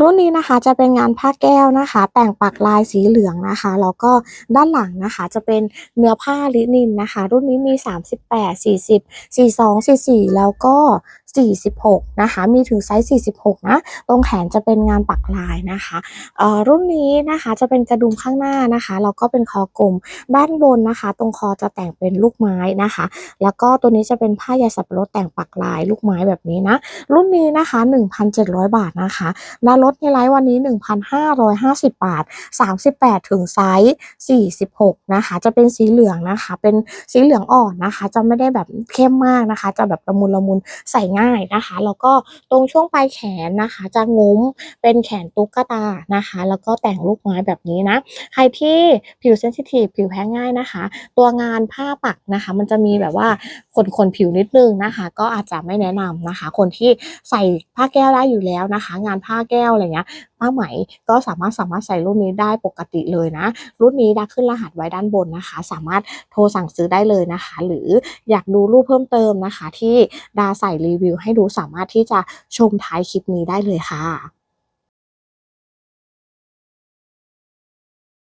รุ่นนี้นะคะจะเป็นงานผ้าแก้วนะคะ แต่งปักลายสีเหลืองนะคะแล้วก็ด้านหลังนะคะจะเป็นเนื้อผ้าลินินนะคะ รุ่นนี้มี 38 40 42 44 แล้วก็ 46 นะคะ มีถึงไซส์46 นะ ตรงแขนจะเป็นงานปักลายนะคะอ่อรุ่นนี้นะคะจะเป็นกระดุมข้างหน้านะคะแล้วก็เป็นคอกลมด้านบนนะคะ ตรงคอจะแต่งเป็นลูกไม้นะคะ แล้วก็ตัวนี้จะเป็นผ้าใยสับปะรดแต่งปักลายลูกไม้แบบนี้นะ รุ่นนี้นะคะ 1,700 บาทนะคะหน้ารถในไลฟ์วันนี้ 1,550 บาท 38 ถึงไซส์ 46 นะคะ จะเป็นสีเหลืองนะคะ เป็นสีเหลืองอ่อนนะคะ จะไม่ได้แบบเข้มมากนะคะ จะแบบละมุนละมุนใส่ง่ายนะคะ แล้วก็ตรงช่วงปลายแขนนะคะ จะงุ้มเป็นแขนตุ๊กตานะคะ แล้วก็แต่งลูกไม้แบบนี้นะ ใครที่ผิวเซนซิทีฟผิวแพ้ง่ายนะคะ ตัวงานผ้าปักนะคะ มันจะมีแบบว่าขนขนๆผิวนิดนึงนะคะ ก็อาจจะไม่แนะนำนะคะ คนที่ใส่ผ้าแก้วได้อยู่แล้วนะคะ งานผ้าแก้วอะไรเงี้ยผ้าไหมก็สามารถสามารถใส่รุ่นนี้ได้ปกติเลยนะ รุ่นนี้ดาขึ้นรหัสไว้ด้านบนนะคะ สามารถโทรสั่งซื้อได้เลยนะคะ หรืออยากดูรูปเพิ่มเติมนะคะ ที่ดาใส่รีวิวให้ดูสามารถที่จะชมท้ายคลิปนี้ได้เลยค่ะ